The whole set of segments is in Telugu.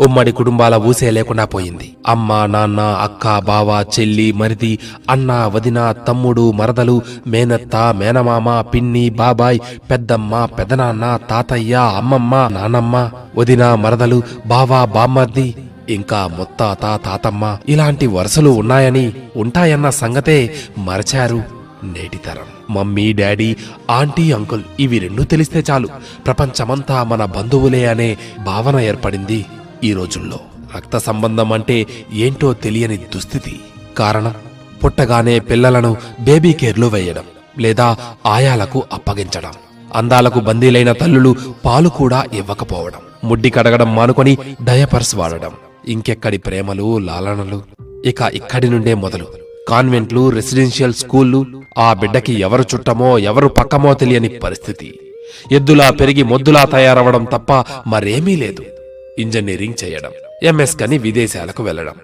ఉమ్మడి కుటుంబాల ఊసే లేకుండా పోయింది. అమ్మ నాన్న అక్క బావ చెల్లి మరిది అన్న వదిన తమ్ముడు మరదలు మేనత్త మేనమామ పిన్ని బాబాయ్ పెద్దమ్మ పెదనాన్న తాతయ్య అమ్మమ్మ నానమ్మ వదిన మరదలు బావ బామ్మర్ది ఇంకా ముత్తాత తాతమ్మ ఇలాంటి వరుసలు ఉన్నాయని ఉంటాయన్న సంగతే మరచారు నేటి తరం. మమ్మీ డాడీ ఆంటీ అంకుల్ ఇవి రెండూ తెలిస్తే చాలు. ప్రపంచమంతా మన బంధువులే అనే భావన ఏర్పడింది. ఈ రోజుల్లో రక్త సంబంధం అంటే ఏంటో తెలియని దుస్థితి. కారణం? పుట్టగానే పిల్లలను బేబీ కేర్లో వేయడం లేదా ఆయాలకు అప్పగించడం. అందాలకు బందీలైన తల్లులు పాలు కూడా ఇవ్వకపోవడం. ముడ్డి కడగడం మానుకొని డయపర్స్ వాడడం. ఇంకెక్కడి ప్రేమలు లాలనలు? ఇక ఇక్కడి నుండే మొదలు. కాన్వెంట్లు రెసిడెన్షియల్ స్కూళ్ళు ఆ బిడ్డకి ఎవరు చుట్టమో ఎవరు పక్కమో తెలియని పరిస్థితి. ఎద్దులా పెరిగి మొద్దులా తయారవడం తప్ప మరేమీ లేదు. ఇంజనీరింగ్ చేయడం ఎంఎస్ కని విదేశాలకు వెళ్ళడం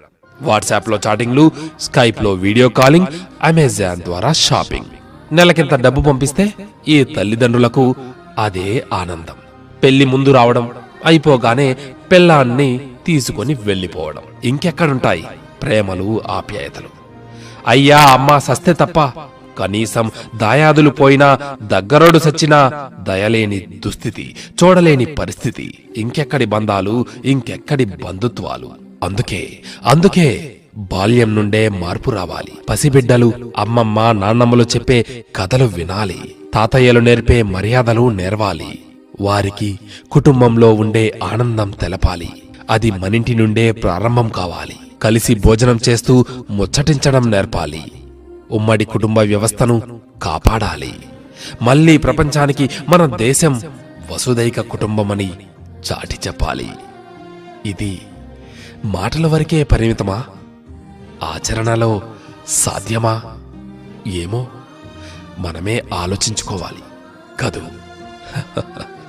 వాట్సాప్లో చాటింగ్లు స్కైప్లో వీడియో కాలింగ్ అమెజాన్ ద్వారా షాపింగ్. నెలకింత డబ్బు పంపిస్తే ఈ తల్లిదండ్రులకు అదే ఆనందం. పెళ్ళి ముందు రావడం అయిపోగానే పెళ్ళాన్ని తీసుకొని వెళ్ళిపోవడం. ఇంకెక్కడుంటాయి? ప్రేమలు ఆప్యాయతలు. అయ్యా అమ్మా సస్తే తప్ప కనీసం దాయాదులు పోయినా దగ్గరోడు సచ్చినా దయలేని దుస్థితి చూడలేని పరిస్థితి. ఇంకెక్కడి బంధాలు ఇంకెక్కడి బంధుత్వాలు? అందుకే అందుకే బాల్యం నుండే మార్పు రావాలి. పసిబిడ్డలు అమ్మమ్మ నాన్నమ్మలు చెప్పే కథలు వినాలి. తాతయ్యలు నేర్పే మర్యాదలు నేర్వాలి. వారికి కుటుంబంలో ఉండే ఆనందం తెలపాలి. అది మనింటి నుండే ప్రారంభం కావాలి. కలిసి భోజనం చేస్తూ ముచ్చటించడం నేర్పాలి. ఉమ్మడి కుటుంబ వ్యవస్థను కాపాడాలి. మళ్ళీ ప్రపంచానికి మన దేశం వసుదైక కుటుంబమని చాటి చెప్పాలి. ఇది మాటల వరకే పరిమితమా? ఆచరణలో సాధ్యమా? ఏమో? మనమే ఆలోచించుకోవాలి. కదూ?